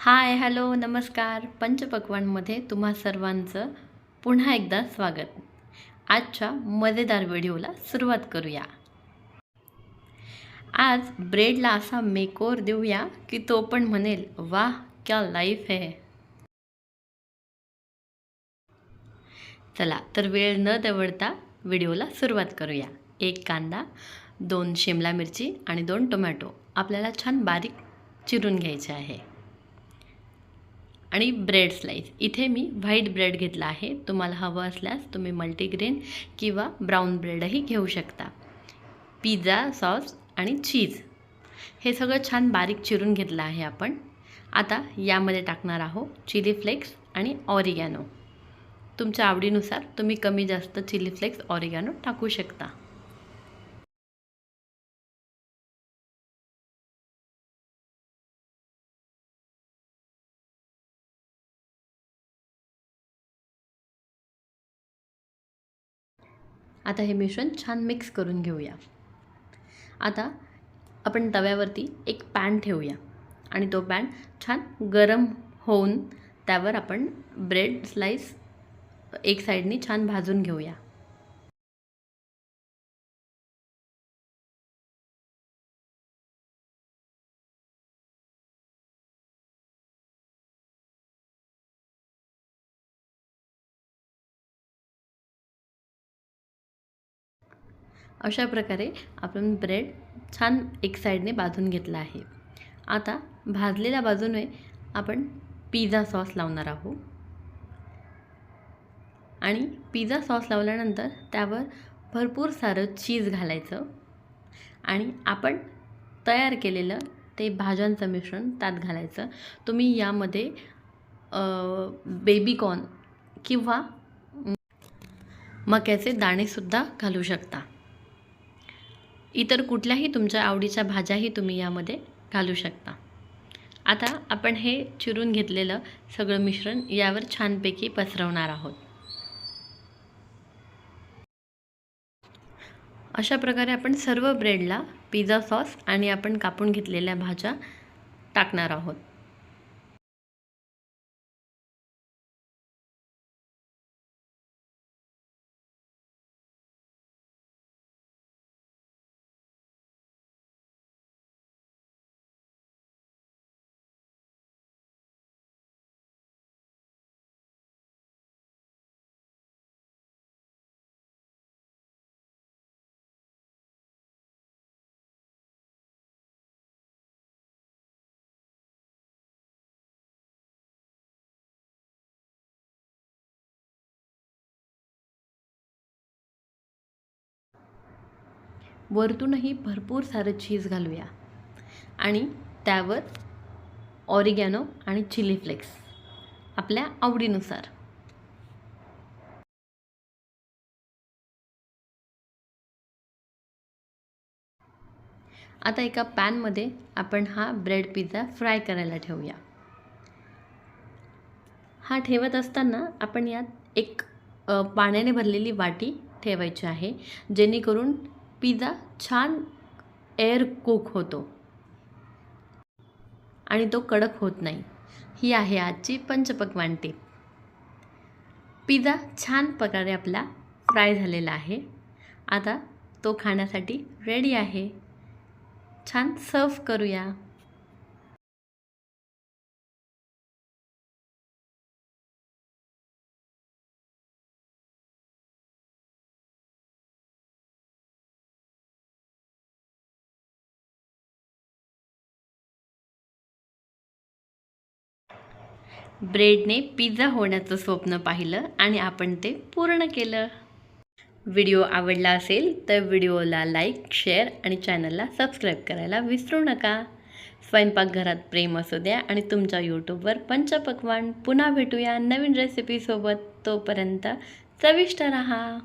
Hi hello नमस्कार. पंचपक्वानमध्ये तुम्हा सर्वांचं पुन्हा एकदा स्वागत. आजच्या मजेदार व्हिडिओला सुरुवात करूया. आज ब्रेडला असा मेकोर देऊया की तो पण म्हणेल वाह क्या लाईफ आहे चला तर वेळ न दवडता व्हिडिओला सुरुवात करूया. एक कांदा दोन शिमला मिरची आणि दोन टोमॅटो. आपल्याला छान बारीक चिरून घ्यायचे आहे. आणि ब्रेड स्लाईस इथे मी व्हाईट ब्रेड घेतला आहे. तुम्हाला हवं असल्यास तुम्ही मल्टीग्रेन किंवा ब्राऊन ब्रेडही घेऊ शकता. पिझ्झा सॉस आणि चीज हे सगळं छान बारीक चिरून घेतलं आहे आपण. आता यामध्ये टाकणार आहोत चिली फ्लेक्स आणि ऑरिगॅनो तुमच्या आवडीनुसार तुम्ही कमी जास्त चिली फ्लेक्स ऑरिगॅनो टाकू शकता. आता हे मिश्रण छान मिक्स करून घेऊया. आता आपण तव्यावरती एक पॅन ठेवूया आणि तो पॅन छान गरम होऊन त्यावर आपण ब्रेड स्लाईस एक साईडनी छान भाजून घेऊया. अशा प्रकारे आपण ब्रेड छान एक साईडने भाजून घेतला आहे. आता भाजलेल्या बाजूने आपण पिझ्झा सॉस लावणार आहोत. आणि पिझ्झा सॉस लावल्यानंतर त्यावर भरपूर सारं चीज घालायचं. आणि आपण तयार केलेलं ते भाज्यांचं मिश्रण त्यात घालायचं. तुम्ही यामध्ये बेबीकॉर्न किंवा मक्याचे दाणेसुद्धा घालू शकता. इतर कुठल्याही तुमच्या आवडीच्या भाज्याही तुम्ही यामध्ये घालू शकता. आता आपण हे चिरून घेतलेलं सगळं मिश्रण यावर छानपैकी पसरवणार आहोत. अशा प्रकारे आपण सर्व ब्रेडला पिझ्झा सॉस आणि आपण कापून घेतलेल्या भाज्या टाकणार आहोत. वरतूनही भरपूर सारं चीज घालूया. आणि त्यावर ऑरिगॅनो आणि चिली फ्लेक्स आपल्या आवडीनुसार. आता एका पॅनमध्ये आपण हा ब्रेड पिझ्झा फ्राय करायला ठेवूया. हा ठेवत असताना आपण यात एक पाण्याने भरलेली वाटी ठेवायची आहे जेणेकरून पिझ्झा छान एअर कुक होतो. आणि तो कडक होत नाही. ही आहे आजची पंचपक्वान टीप पिझ्झा छान प्रकारे आपला फ्राय झालेला आहे. आता तो खाण्यासाठी रेडी आहे. छान सर्व करूया. ब्रेडने पिझ्झा होण्याचं स्वप्न पाहिलं आणि आपण ते पूर्ण केलं. व्हिडिओ आवडला असेल तर व्हिडिओला लाईक शेअर आणि चॅनलला सबस्क्राईब करायला विसरू नका. स्वयंपाकघरात प्रेम असू द्या आणि तुमच्या यूट्यूबवर पंचपक्वान पुन्हा भेटूया नवीन रेसिपीसोबत तोपर्यंत चविष्ट रहा.